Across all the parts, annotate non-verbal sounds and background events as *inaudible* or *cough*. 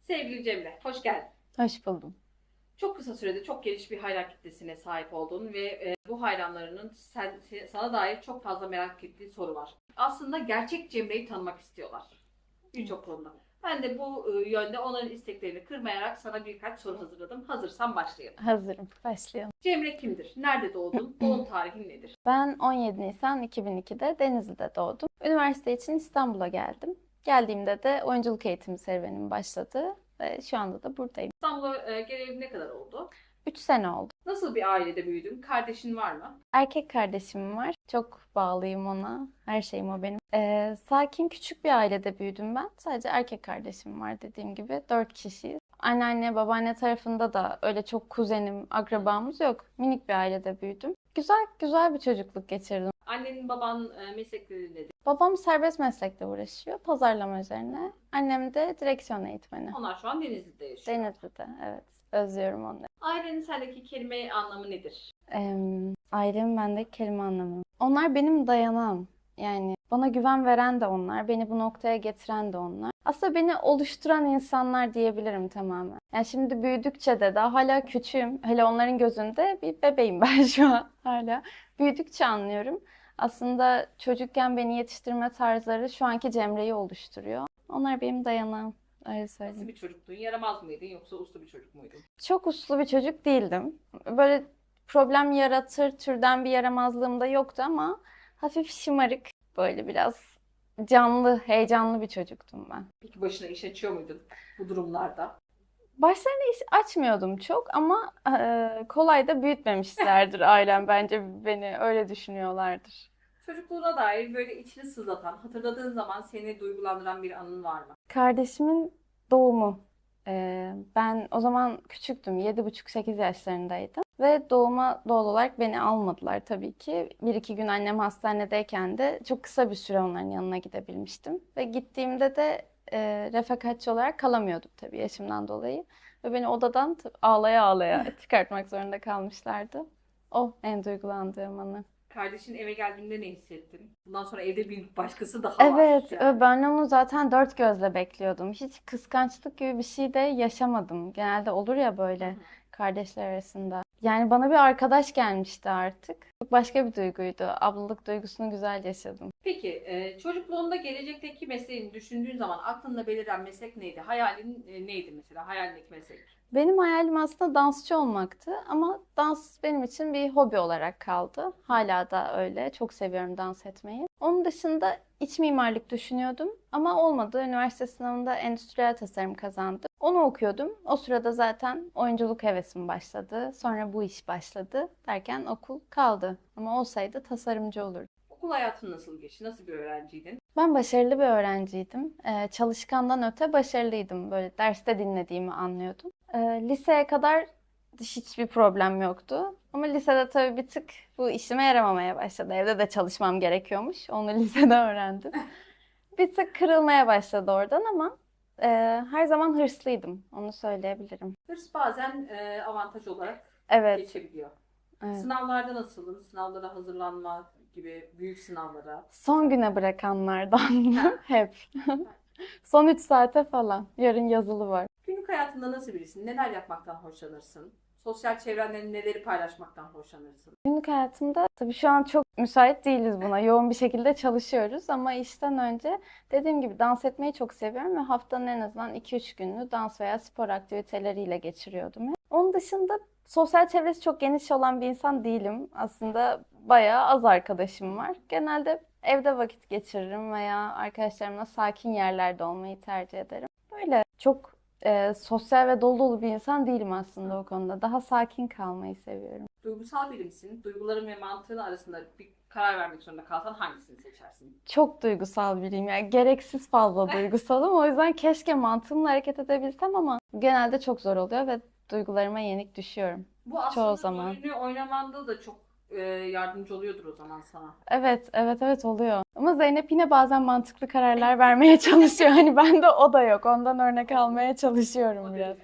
Sevgili Cemre, hoş geldin. Hoş buldum. Çok kısa sürede çok geniş bir hayran kitlesine sahip oldun ve e, bu hayranlarının sen, se- sana dair çok fazla merak ettiği soru var. Aslında gerçek Cemre'yi tanımak istiyorlar. Birçok konuda. Ben de bu e, yönde onların isteklerini kırmayarak sana birkaç soru hazırladım. Hazırsan başlayalım. Hazırım. Başlayalım. Cemre kimdir? Nerede doğdun? *clears throat* Doğum tarihin nedir? Ben 17 Nisan 2002'de Denizli'de doğdum. Üniversite için İstanbul'a geldim. Geldiğimde de oyunculuk eğitimi serüvenim başladı ve şu anda da buradayım. İstanbul'a e, geleli ne kadar oldu? 3 sene oldu. Nasıl bir ailede büyüdün? Kardeşin var mı? Erkek kardeşim var. Çok bağlıyım ona. Her şeyim o benim. Ee, sakin küçük bir ailede büyüdüm ben. Sadece erkek kardeşim var dediğim gibi. 4 kişiyiz. Anneanne, babaanne tarafında da öyle çok kuzenim, akrabamız yok. Minik bir ailede büyüdüm. Güzel, güzel bir çocukluk geçirdim. Annenin baban e, meslekleri nedir? Babam serbest meslekle uğraşıyor, pazarlama üzerine. Annem de direksiyon eğitmeni. Onlar şu an Denizli'de yaşıyor. Denizli'de, evet. Özlüyorum onları. Ailenin sendeki kelime anlamı nedir? Ee, ailemin bendeki kelime anlamı. Onlar benim dayanağım. Yani bana güven veren de onlar, beni bu noktaya getiren de onlar. Aslında beni oluşturan insanlar diyebilirim tamamen. Yani şimdi büyüdükçe de daha hala küçüğüm. Hele onların gözünde bir bebeğim *laughs* ben şu an hala. Büyüdükçe anlıyorum. Aslında çocukken beni yetiştirme tarzları şu anki Cemre'yi oluşturuyor. Onlar benim dayanağım. Öyle Nasıl söyleyeyim. bir çocuktun? Yaramaz mıydın yoksa uslu bir çocuk muydun? Çok uslu bir çocuk değildim. Böyle problem yaratır türden bir yaramazlığım da yoktu ama hafif şımarık, böyle biraz canlı, heyecanlı bir çocuktum ben. Peki başına iş açıyor muydun bu durumlarda? Başlarına iş açmıyordum çok ama eee, kolay da büyütmemişlerdir *laughs* ailem bence beni öyle düşünüyorlardır. Çocukluğuna dair böyle içini sızlatan, hatırladığın zaman seni duygulandıran bir anın var mı? Kardeşimin doğumu. Eee, ben o zaman küçüktüm, 7,5-8 yaşlarındaydım. Ve doğuma doğal olarak beni almadılar tabii ki. Bir iki gün annem hastanedeyken de çok kısa bir süre onların yanına gidebilmiştim. Ve gittiğimde de eee refakatçi olarak kalamıyordum tabii yaşımdan dolayı. Ve beni odadan ağlaya ağlaya *laughs* çıkartmak zorunda kalmışlardı. O en duygulandığım anı. Kardeşin eve geldiğinde ne hissettin? Bundan sonra evde bir başkası daha var. Evet, yani. ben onu zaten dört gözle bekliyordum. Hiç kıskançlık gibi bir şey de yaşamadım. Genelde olur ya böyle kardeşler arasında. Yani bana bir arkadaş gelmişti artık. Çok başka bir duyguydu. Ablalık duygusunu güzel yaşadım. Peki, e, çocukluğunda gelecekteki mesleğini düşündüğün zaman aklında beliren meslek neydi? Hayalin e, neydi mesela? Hayalindeki meslek. Benim hayalim aslında dansçı olmaktı ama dans benim için bir hobi olarak kaldı. Hala da öyle. Çok seviyorum dans etmeyi. Onun dışında iç mimarlık düşünüyordum ama olmadı. Üniversite sınavında endüstriyel tasarım kazandım. Onu okuyordum. O sırada zaten oyunculuk hevesim başladı. Sonra bu iş başladı derken okul kaldı. Ama olsaydı tasarımcı olurdum. Okul hayatın nasıl geçti? Nasıl bir öğrenciydin? Ben başarılı bir öğrenciydim. Ee, çalışkandan öte başarılıydım. Böyle derste dinlediğimi anlıyordum. Ee, liseye kadar hiçbir problem yoktu. Ama lisede tabii bir tık bu işime yaramamaya başladı. Evde de çalışmam gerekiyormuş. Onu *laughs* lisede öğrendim. Bir tık kırılmaya başladı oradan ama e, her zaman hırslıydım. Onu söyleyebilirim. Hırs bazen e, avantaj olarak Evet, geçebiliyor. evet. Sınavlarda nasıldın? Sınavlara hazırlanma gibi büyük sınavlara. Son güne bırakanlardan *laughs* hep. *laughs* Son 3 saate falan. Yarın yazılı var. Günlük hayatında nasıl birisin? Neler yapmaktan hoşlanırsın? Sosyal çevrenden neleri paylaşmaktan hoşlanırsın? Günlük hayatımda tabii şu an çok müsait değiliz buna. *laughs* Yoğun bir şekilde çalışıyoruz ama işten önce dediğim gibi dans etmeyi çok seviyorum ve haftanın en azından 2-3 gününü dans veya spor aktiviteleriyle geçiriyordum. Onun dışında sosyal çevresi çok geniş olan bir insan değilim. Aslında bayağı az arkadaşım var. Genelde evde vakit geçiririm veya arkadaşlarımla sakin yerlerde olmayı tercih ederim. Böyle çok e, sosyal ve dolu dolu bir insan değilim aslında o konuda. Daha sakin kalmayı seviyorum. Duygusal biri misin? Duyguların ve mantığın arasında bir karar vermek zorunda kalsan hangisini seçersin? Çok duygusal biriyim. Yani gereksiz fazla *laughs* duygusalım. O yüzden keşke mantığımla hareket edebilsem ama genelde çok zor oluyor ve duygularıma yenik düşüyorum. Bu aslında Çoğu zaman. rolünü oynamanda da çok e, yardımcı oluyordur o zaman sana. Evet, evet, evet oluyor. Ama Zeynep yine bazen mantıklı kararlar *laughs* vermeye çalışıyor. Hani bende o da yok. Ondan örnek almaya çalışıyorum O biraz.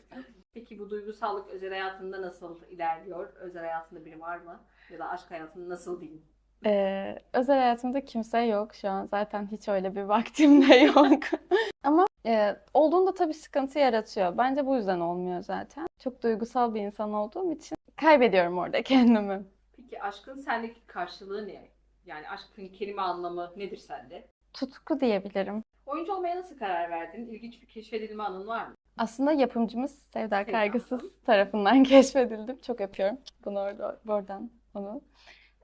Peki bu duygusallık özel hayatında nasıl ilerliyor? Özel hayatında biri var mı? Ya da aşk hayatında nasıl diyeyim? Ee, özel hayatımda kimse yok şu an. Zaten hiç öyle bir vaktim de yok. *laughs* Ama e, olduğunda tabii sıkıntı yaratıyor. Bence bu yüzden olmuyor zaten. Çok duygusal bir insan olduğum için kaybediyorum orada kendimi. Peki aşkın sendeki karşılığı ne? Yani aşkın kelime anlamı nedir sende? Tutku diyebilirim. Oyuncu olmaya nasıl karar verdin? İlginç bir keşfedilme anın var mı? Aslında yapımcımız Sevda Sevda Kaygısız Hanım. tarafından *laughs* keşfedildim. Çok öpüyorum bunu orada, buradan onu.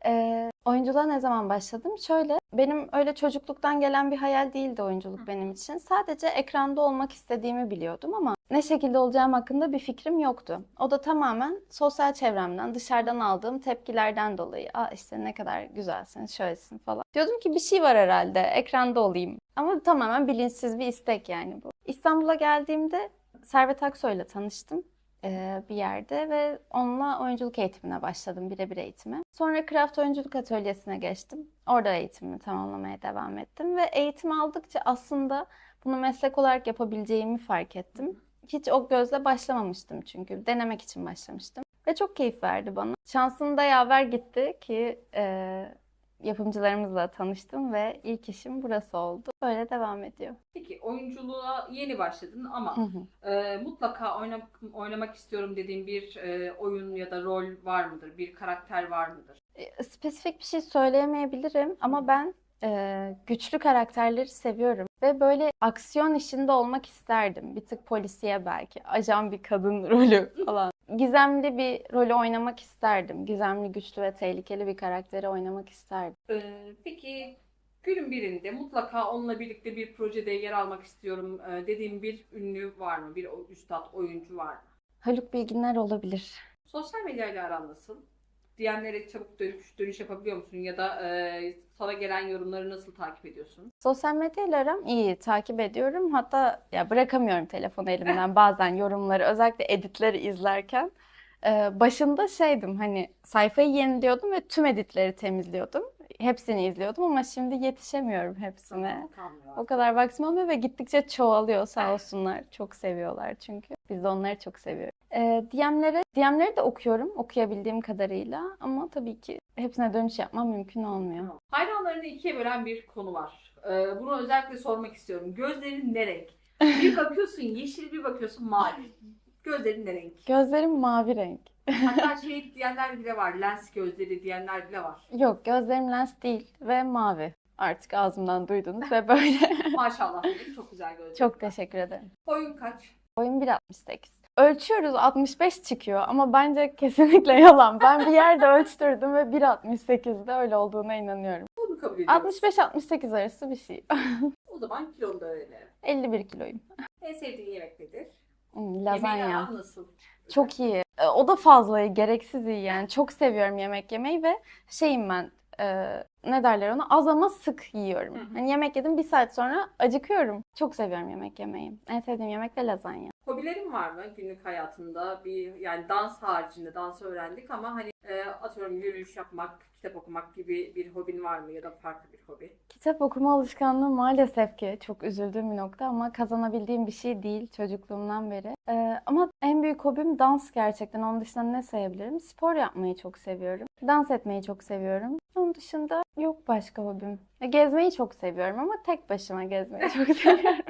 Ee, oyunculuğa ne zaman başladım? Şöyle, benim öyle çocukluktan gelen bir hayal değildi oyunculuk benim için. Sadece ekranda olmak istediğimi biliyordum ama ne şekilde olacağım hakkında bir fikrim yoktu. O da tamamen sosyal çevremden, dışarıdan aldığım tepkilerden dolayı. Aa işte ne kadar güzelsin, şöylesin falan. Diyordum ki bir şey var herhalde, ekranda olayım. Ama tamamen bilinçsiz bir istek yani bu. İstanbul'a geldiğimde Servet Aksoy'la tanıştım bir yerde ve onunla oyunculuk eğitimine başladım, birebir eğitime. Sonra Craft Oyunculuk Atölyesi'ne geçtim. Orada eğitimimi tamamlamaya devam ettim ve eğitim aldıkça aslında bunu meslek olarak yapabileceğimi fark ettim. Hiç o gözle başlamamıştım çünkü. Denemek için başlamıştım. Ve çok keyif verdi bana. Şansım da yaver gitti ki e, yapımcılarımızla tanıştım ve ilk işim burası oldu. Böyle devam ediyor. Peki oyunculuğa yeni başladın ama Hı hı. e, mutlaka oynamak, oynamak istiyorum dediğin bir e, oyun ya da rol var mıdır? Bir karakter var mıdır? E, Spesifik bir şey söyleyemeyebilirim ama ben e, güçlü karakterleri seviyorum ve böyle aksiyon işinde olmak isterdim. Bir tık polisiye belki, ajan bir kadın *laughs* rolü falan. Gizemli bir rolü oynamak isterdim. Gizemli, güçlü ve tehlikeli bir karakteri oynamak isterdim. E, peki günün birinde mutlaka onunla birlikte bir projede yer almak istiyorum e, dediğin bir ünlü var mı? Bir üstad, oyuncu var mı? Haluk Bilginer olabilir. Sosyal medyayla aran nasıl? Diyenlere çabuk dönüş, dönüş yapabiliyor musun? Ya da e, sana gelen yorumları nasıl takip ediyorsun? Sosyal medyayla aram iyi, takip ediyorum. Hatta ya bırakamıyorum telefonu elimden *laughs* bazen yorumları, özellikle editleri izlerken. Ee, başında şeydim hani sayfayı yeniliyordum ve tüm editleri temizliyordum. Hepsini izliyordum ama şimdi yetişemiyorum hepsine. O kadar vaktim olmuyor ve gittikçe çoğalıyor sağ olsunlar. Çok seviyorlar çünkü. Biz de onları çok seviyoruz. Ee, DM'lere, DM'leri de okuyorum okuyabildiğim kadarıyla ama tabii ki hepsine dönüş yapmam mümkün olmuyor. Hayranlarını ikiye bölen bir konu var. Ee, bunu özellikle sormak istiyorum. Gözlerin ne renk? Bir bakıyorsun yeşil, bir bakıyorsun mavi. Gözlerin ne renk? Gözlerim mavi renk. Hatta *laughs* şey diyenler bile var. Lens gözleri diyenler bile var. Yok gözlerim lens değil ve mavi. Artık ağzımdan duydunuz ve böyle. *laughs* Maşallah. Çok güzel gözler. Çok teşekkür ederim. Boyun kaç? Boyum 1.68. Ölçüyoruz 65 çıkıyor ama bence kesinlikle yalan. Ben bir yerde ölçtürdüm ve 1.68'de öyle olduğuna inanıyorum. Bunu kabul ediyoruz. 65-68 arası bir şey. *laughs* O zaman kilonu da öğrenelim. 51 kiloyum. En sevdiğin yemek nedir? Hmm, lazanya. aran nasıl? Çok iyi. E, O da fazla gereksiz iyi yani. Çok seviyorum yemek yemeyi ve şeyim ben, e, ne derler ona? Az ama sık yiyorum. Hı hı. Hani yemek yedim bir saat sonra acıkıyorum. Çok seviyorum yemek yemeyi. En sevdiğim yemek de lazanya. Hobilerin var mı günlük hayatında? Bir yani dans haricinde dans öğrendik ama hani e, atıyorum yürüyüş yapmak, kitap okumak gibi bir hobin var mı ya da farklı bir hobi? Kitap okuma alışkanlığı maalesef ki çok üzüldüğüm bir nokta ama kazanabildiğim bir şey değil çocukluğumdan beri. Ee, ama en büyük hobim dans gerçekten. Onun dışında ne sayabilirim? Spor yapmayı çok seviyorum. Dans etmeyi çok seviyorum. Onun dışında yok başka hobim. E, Gezmeyi çok seviyorum ama tek başıma gezmeyi çok *laughs* seviyorum.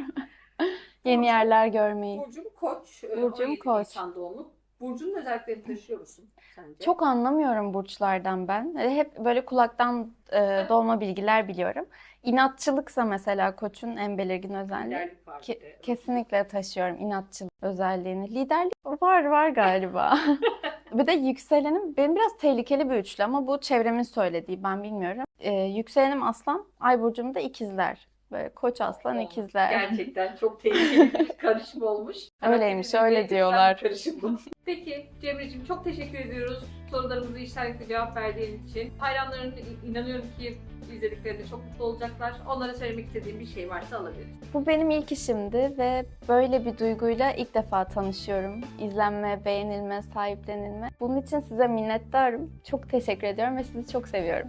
Yeni yerler görmeyi. Burcum Koç. e, Burcum 17 Koç. Nisan doğumlu. Burcunun özelliklerini taşıyor musun sence? Çok anlamıyorum burçlardan ben. E, Hep böyle kulaktan e, dolma bilgiler biliyorum. İnatçılıksa mesela koçun en belirgin özelliği. Ke- kesinlikle taşıyorum inatçılık özelliğini. Liderlik var var galiba. *laughs* Bir de yükselenim benim biraz tehlikeli bir üçlü ama bu çevremin söylediği ben bilmiyorum. Ee, yükselenim aslan, ay burcum da ikizler. Böyle koç aslan Oo, ikizler. Gerçekten çok tehlikeli bir *laughs* karışım olmuş. Öyleymiş, öyle diyorlar. Karışım. *laughs* Peki Cemre'ciğim çok teşekkür ediyoruz sorularımızı işaretle cevap verdiğin için. Hayranların inanıyorum ki izlediklerinde çok mutlu olacaklar. Onlara söylemek istediğim bir şey varsa alabiliriz. Bu benim ilk işimdi ve böyle bir duyguyla ilk defa tanışıyorum. İzlenme, beğenilme, sahiplenilme. Bunun için size minnettarım. Çok teşekkür ediyorum ve sizi çok seviyorum.